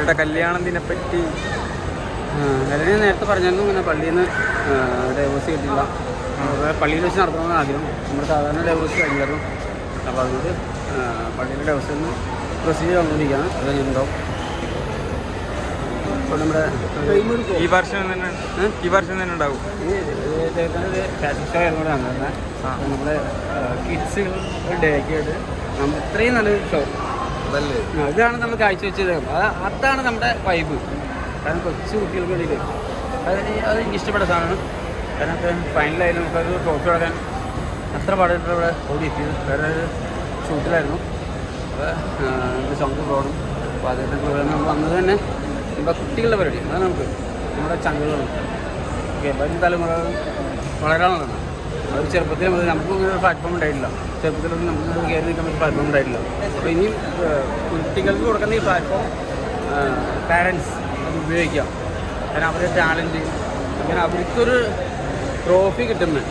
ചേട്ടാ കല്യാണത്തിനെ പറ്റി. കല്യാണം നേരത്തെ പറഞ്ഞായിരുന്നു ഇങ്ങനെ പള്ളിയിൽ നിന്ന് ഡൈവേഴ്സ് കിട്ടില്ല അപ്പോൾ പള്ളിയിൽ വെച്ച് നടത്തണമെന്ന് ആഗ്രഹം. നമ്മുടെ സാധാരണ ഡൈവേഴ്സ് കഴിഞ്ഞായിരുന്നു. അപ്പോൾ അതുകൊണ്ട് പള്ളിയിലെ ഡൈവേഴ്സിൽ നിന്ന് പ്രൊസീജിയർ വന്നുകൊണ്ടിരിക്കുകയാണ്. അത് കഴിഞ്ഞിട്ടുണ്ടാവും ഇപ്പോൾ നമ്മുടെ ഈ വർഷം തന്നെ ഈ വർഷം തന്നെ ഉണ്ടാവും. അപ്പോൾ നമ്മുടെ കിഡ്സ് ഡേക്കായിട്ട് നമ്മൾ ഇത്രയും നല്ലൊരു ഷോ ഇതാണ് നമ്മൾ കാഴ്ചവെച്ചത് വെച്ചത്. അതാണ് നമ്മുടെ വൈബ് കാരണം കൊച്ചു കുട്ടികൾക്ക് വേണ്ടിയിട്ട്. അത് എനിക്ക് ഇഷ്ടപ്പെട്ട സാധനമാണ്. അതിനകത്ത് ഫൈനലായി നമുക്കത് ട്രോഫി കൊടുക്കാൻ അത്ര പാടായിട്ട് ഇവിടെ ഓടി എത്തിയത്. വേറെ ഒരു ഷൂട്ടിലായിരുന്നു അപ്പോൾ സൗണ്ട് പോകണം അപ്പോൾ അതിന്റെ നമ്മൾ വന്നത് തന്നെ നമ്മുടെ കുട്ടികളുടെ പരിപാടി അതാണ് നമുക്ക് നമ്മുടെ ചങ്കുകളും. ഓക്കെ വരും തലമുറ വളരാനുള്ളതാണ്. അത് ചെറുപ്പത്തിൽ മുതൽ നമുക്കും ഇങ്ങനെ ഒരു പ്ലാറ്റ്ഫോം ഉണ്ടായിട്ടില്ല. ചെറുപ്പത്തിലൊന്നും നമുക്ക് കയറി നിൽക്കാൻ ഒരു പ്ലാറ്റ്ഫോം ഉണ്ടായിട്ടില്ല. അപ്പോൾ ഇനി കുട്ടികൾക്ക് കൊടുക്കുന്ന ഈ പ്ലാറ്റ്ഫോം പാരൻസ് അത് ഉപയോഗിക്കാം. കാരണം അവരുടെ ടാലന്റ് അങ്ങനെ അവർക്കൊരു ട്രോഫി കിട്ടുന്നത്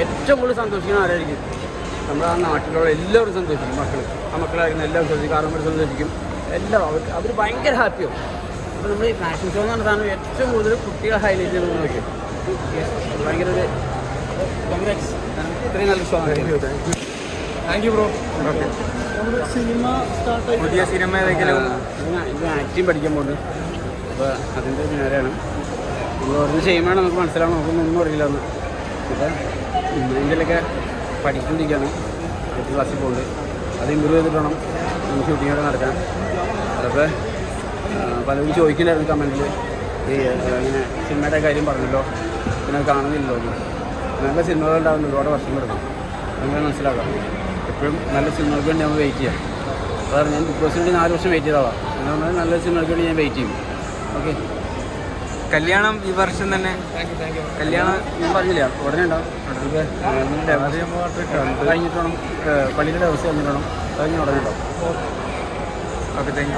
ഏറ്റവും കൂടുതൽ സന്തോഷിക്കുന്ന ആരായിരിക്കും? നമ്മുടെ ആ നാട്ടിലുള്ള എല്ലാവരും സന്തോഷിക്കും മക്കൾ ആ മക്കളായിരിക്കും എല്ലാവരും സന്തോഷിക്കും കാരണവർ സന്തോഷിക്കും. എല്ലാം അവർ അവർ ഭയങ്കര ഹാപ്പിയാവും അപ്പോൾ നമ്മൾ ഈ ഫാഷൻ ഷോ എന്ന് പറഞ്ഞ സാധനം ഏറ്റവും കൂടുതൽ കുട്ടികളെ ഹൈലൈറ്റ് ചെയ്ത് നോക്കി ഭയങ്കര ഒരു കോൺഗ്രാറ്റ്സ് ഇത്രയും നല്ല show thank you bro cinema സ്റ്റാർട്ടായി പുതിയ സിനിമ ഏതെങ്കിലും ആക്ടിങ് പഠിക്കാൻ പോകുന്നത് അപ്പോൾ അതിന്റെ നേരെയാണ് നമ്മൾ ഓരോന്ന് ചെയ്യുമ്പോഴാണ് നമുക്ക് മനസ്സിലാവും നമുക്കൊന്നും ഒന്നും അറിയില്ല എന്ന് അപ്പം ഇതിന്റെയൊക്കെ പഠിച്ചുകൊണ്ടിരിക്കുകയാണ് എട്ട് ക്ലാസ്സിൽ പോകുന്നത് അത് ഇമ്പ്രൂവ് ചെയ്തിട്ട് വേണം നമുക്ക് ഷൂട്ടിങ്ങൊക്കെ നടക്കാൻ. അതൊക്കെ പലരും ചോദിക്കുന്നുണ്ടായിരുന്നു കമന്റിൽ ഈ ഇങ്ങനെ സിനിമയുടെ കാര്യം പറഞ്ഞല്ലോ. പിന്നെ കാണുന്നില്ലല്ലോ നല്ല സിനിമകൾ ഉണ്ടാകുന്ന ഒരുപാട് വർഷം എടുക്കും അങ്ങനെ മനസ്സിലാക്കാം. എപ്പോഴും നല്ല സിനിമകൾക്ക് വേണ്ടി നമ്മൾ വെയിറ്റ് ചെയ്യാം. അതാണ് ഞാൻ ബിഗ് ബോസിന് വേണ്ടി നാല് വർഷം വെയിറ്റ് ചെയ്തോളാം എന്ന് പറഞ്ഞാൽ നല്ല സിനിമകൾക്ക് വേണ്ടി ഞാൻ വെയിറ്റ് ചെയ്യും. ഓക്കെ കല്യാണം ഈ വർഷം തന്നെ. കല്യാണം ഞാൻ പറഞ്ഞില്ല? ഉടനെ ഉണ്ടാവും. കഴിഞ്ഞിട്ട് വേണം പള്ളിയുടെ ദിവസം കഴിഞ്ഞിട്ട് വേണം. കഴിഞ്ഞ് ഉടനെ ഉണ്ടാവും. Okay thank you